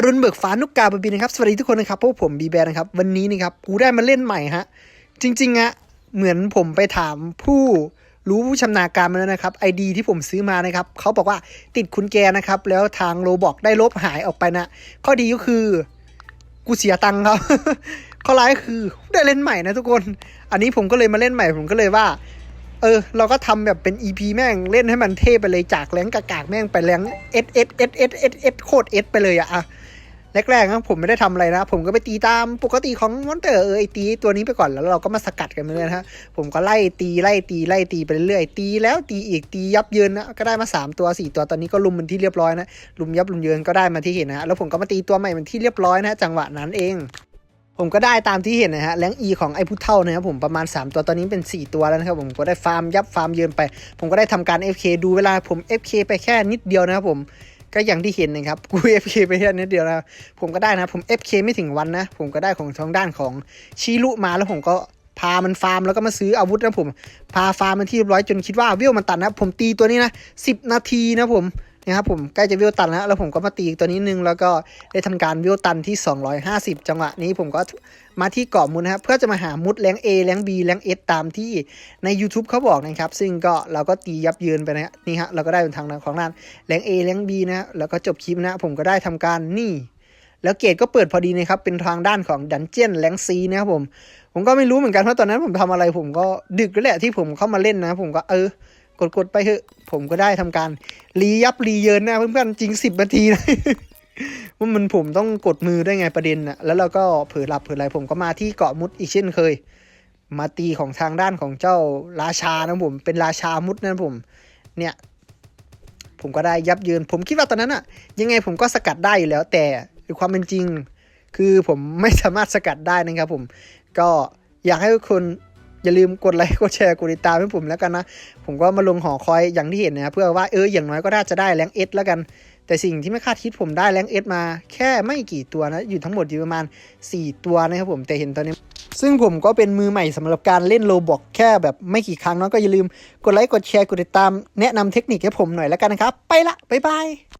อรุณเบิกฟ้านุกกาบบินนะครับ สวัสดีทุกคนนะครับพวกผมบีแบนนะครับ วันนี้นะครับกูได้มาเล่นใหม่ฮะ จริงๆอะเหมือนผมไปถามผู้รู้ผู้ชำนาญการมาแล้วนะครับไอดีที่ผมซื้อมานะครับเขาบอกว่าติดคุณแกนะครับ แล้วทางโรบอกได้ลบหายออกไปนะ ข้อดีก็คือ กูเสียตังค์ครับ ข้อร้ายก็คือได้เล่นใหม่นะทุกคน อันนี้ผมก็เลยมาเล่นใหม่ผมก็เลยว่า เออ เราก็ทำแบบเป็น EP แม่งเล่นให้มันเท่ไปเลยจากแรงกากากๆแม่งไปแรงเอสเอสเอสเอสเอสเอสโคตรเอสไปเลยอะอะ แรกๆนะผมไม่ได้ทำอะไรนะ ผมก็ไปตีตามปกติของมอนเตอร์เออไอตีตัวนี้ไปก่อนแล้วเราก็มาสกัดกันไปเลยนะฮะผมก็ไล่ตีไล่ตีไล่ตีไปเรื่อยๆตีแล้วตีอีกตียับเยินนะก็ได้มาสามตัวสี่ตัวตอนนี้ก็ลุมมันที่เรียบร้อยนะลุมยับลุมเยินก็ได้มาที่เห็นนะฮะแล้วผมก็มาตีตัวใหม่มันที่เรียบร้อยนะจังหวะนั้นเองผมก็ได้ตามที่เห็นนะฮะแรงอีของไอ้ผู้เท่านะครับผมประมาณ 3 ตัวตอนนี้เป็น 4 ตัวแล้วนะครับผมก็ได้ฟาร์มยับฟาร์มเยินไป ผมก็ได้ทำการ FK ดูเวลาผม FK ไปแค่นิดเดียวนะครับผม ก็อย่างที่เห็นนะครับกู FK ไปแค่นิดเดียวนะผมก็ได้นะผม FK ไม่ถึงวันนะ ผมก็ได้ของทางด้านของชิลุมาแล้วผมก็พามันฟาร์มแล้วก็มาซื้ออาวุธนะผม พาฟาร์มมันที่เรียบร้อยจนคิดว่าวิวมันตันนะผมตีตัวนี้นะ10 นาทีนะผม นะครับผมใกล้จะวิวตันแล้ว แล้วผมก็มาตีอีกตัวนี้นึง แล้วก็ได้ทำการวิวตันที่ 250 จังหวะนี้ผมก็มาที่เกาะมุดนะครับ เพื่อจะมาหามุดแรง A แรง B แรง S ตามที่ใน YouTube เขาบอกนะครับ ซึ่งก็เราก็ตียับยินไปนะนี่ฮะเราก็ได้เป็นทางด้านของด้านแรง A แรง B นะแล้วก็จบคลิปนะผมก็ได้ทำการนี่แล้วเกรดก็เปิดพอดีนะครับ เป็นทางด้านของดันเจียนแรงซีนะครับผม ผมก็ไม่รู้เหมือนกันเพราะตอนนั้นผมทำอะไรผมก็ดึกแล้วแหละที่ผมเข้ามาเล่นนะ ผมก็เออ กดกดๆไปเถอะ ผมก็ได้ทำการรียับรีเยินนะเพื่อนๆจริงสิบนาทีนะว่ามันผมต้องกดมือได้ไงประเด็นนะแล้วเราก็เผลอหลับเผลออะไรผมก็มาที่เกาะมุดอีกเช่นเคย มาตีของทางด้านของเจ้าราชานะผม เป็นราชามุดนะผม เนี่ย ผมก็ได้ยับเยิน ผมคิดว่าตอนนั้นอะยังไงผมก็สกัดได้อยู่แล้ว แต่ความเป็นจริง คือผมไม่สามารถสกัดได้นะครับผม ก็อยากให้ทุกคน อย่าลืมกดไลค์กดแชร์กดติดตามให้ผมแล้วกันนะ ผมก็มาลงหอคอยอย่างที่เห็นนะครับเพื่อว่าเอออย่างน้อยก็น่าจะได้แรงเอสแล้วกัน แต่สิ่งที่ไม่คาดคิดผมได้แรงเอสมาแค่ไม่กี่ตัวนะ อยู่ทั้งหมดอยู่ประมาณ 4 ตัวนะครับผมแต่เห็นตอนนี้ ซึ่งผมก็เป็นมือใหม่สำหรับการเล่นโลบอกแค่แบบไม่กี่ครั้งเนาะก็อย่าลืมกดไลค์กดแชร์กดติดตามแนะนำเทคนิคให้ผมหน่อยแล้วกันนะครับ ไปละบ๊ายบาย